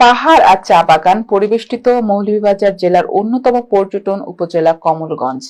পাহাড় আর চা বাগান পরিবেষ্টিত মৌলভীবাজার জেলার অন্যতম পর্যটন উপজেলা কমলগঞ্জ।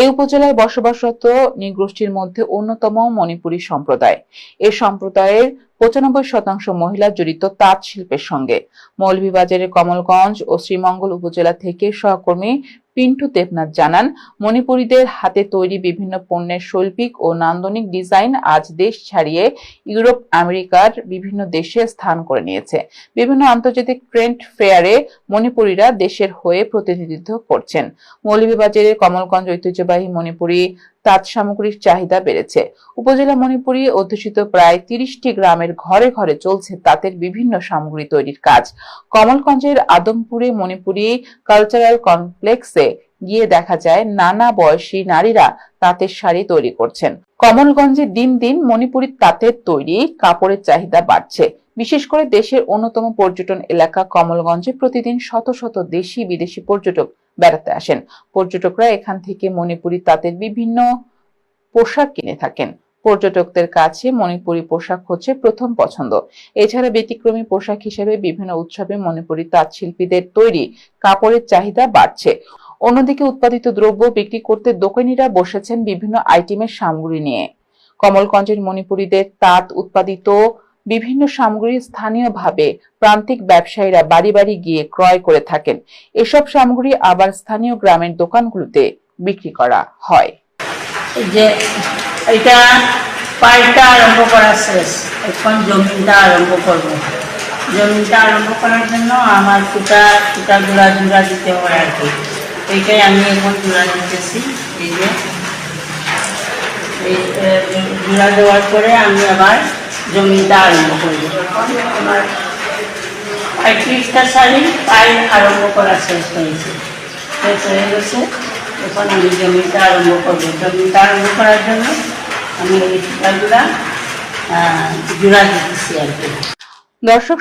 এই উপজেলায় বসবাসরত নৃগোষ্ঠীর মধ্যে অন্যতম মণিপুরী সম্প্রদায়। এ সম্প্রদায়ের পঁচানব্বই শতাংশ মহিলা জড়িত তাঁত শিল্পের সঙ্গে। মৌলভীবাজারের কমলগঞ্জ ও শ্রীমঙ্গল উপজেলা থেকে সহকর্মী পিন্টু দেবনাথ জানান, মণিপুরীদের হাতে তৈরি বিভিন্ন পণ্যের শৈল্পিক ও নান্দনিক ডিজাইন আজ দেশ ছাড়িয়ে ইউরোপ, আমেরিকার বিভিন্ন দেশে স্থান করে নিয়েছে। বিভিন্ন আন্তর্জাতিক ট্রেন্ড ফেয়ারে মণিপুরীরা দেশের হয়ে প্রতিনিধিত্ব করছেন। মৌলভীবাজারের কমলগঞ্জ ঐতিহ্যবাহী মণিপুরী তাঁত সামগ্রীর চাহিদা বেড়েছে। উপজেলা মণিপুরী অধ্যুষিত প্রায় তিরিশটি গ্রামের ঘরে ঘরে চলছে তাঁতের বিভিন্ন সামগ্রী তৈরির কাজ। কমলগঞ্জের আদমপুরে মণিপুরী কালচারাল কমপ্লেক্সে গিয়ে দেখা যায় নানা বয়সী নারীরা তাঁতের শাড়ি তৈরি করছেন। কমলগঞ্জে দিন দিন মণিপুরী তাঁতের তৈরি কাপড়ের চাহিদা বাড়ছে। বিশেষ করে দেশের অন্যতম পর্যটন এলাকা কমলগঞ্জে প্রতিদিন শত শত দেশি বিদেশি পর্যটক বেড়াতে আসেন। পর্যটকরা এখান থেকে মণিপুরী তাঁতের বিভিন্ন পোশাক কিনে থাকেন। পর্যটকদের কাছে মণিপুরী পোশাক হচ্ছে প্রথম পছন্দ। এছাড়া ব্যতিক্রমী পোশাক হিসেবে বিভিন্ন উৎসবে মণিপুরী তাঁত শিল্পীদের তৈরি কাপড়ের চাহিদা বাড়ছে। অন্যদিকে উৎপাদিত দ্রব্য বিক্রি করতে দোকানিরা বসেছেন বিভিন্ন আইটেমের সামগ্রী নিয়ে। কমলগঞ্জের মণিপুরীদের তাঁত উৎপাদিত বিভিন্ন সামগ্রী স্থানীয়ভাবে প্রান্তিক ব্যবসায়ীরা বাড়ি বাড়ি গিয়ে ক্রয় করে থাকেন। এসব সামগ্রী আবার স্থানীয় গ্রামের দোকানগুলোতে বিক্রি করা হয়। যে, এটা পাইটা আরম্ভ করা শেষ। এখন জমিনটা আরম্ভ করব। জমিনটা আরম্ভ করার জন্য আমার সুতা সুতাগুলা জোড়া দিতে হয় আর কি। এইটাই আমি এখন জোড়া দিতেছি এই যে। এই জোড়া দেওয়ার পরে আমি আবার জমিটা আরম্ভ করব। আমার পঁয়ত্রিশটা শাড়ি পাই আরম্ভ করা শেষ হয়েছে। শেষ হয়ে গেছে, এখন আমি জমিটা আরম্ভ করব। জমিটা আরম্ভ করার জন্য আমি এই সুতাগুলা জোড়া দিতেছি আর কি। দর্শক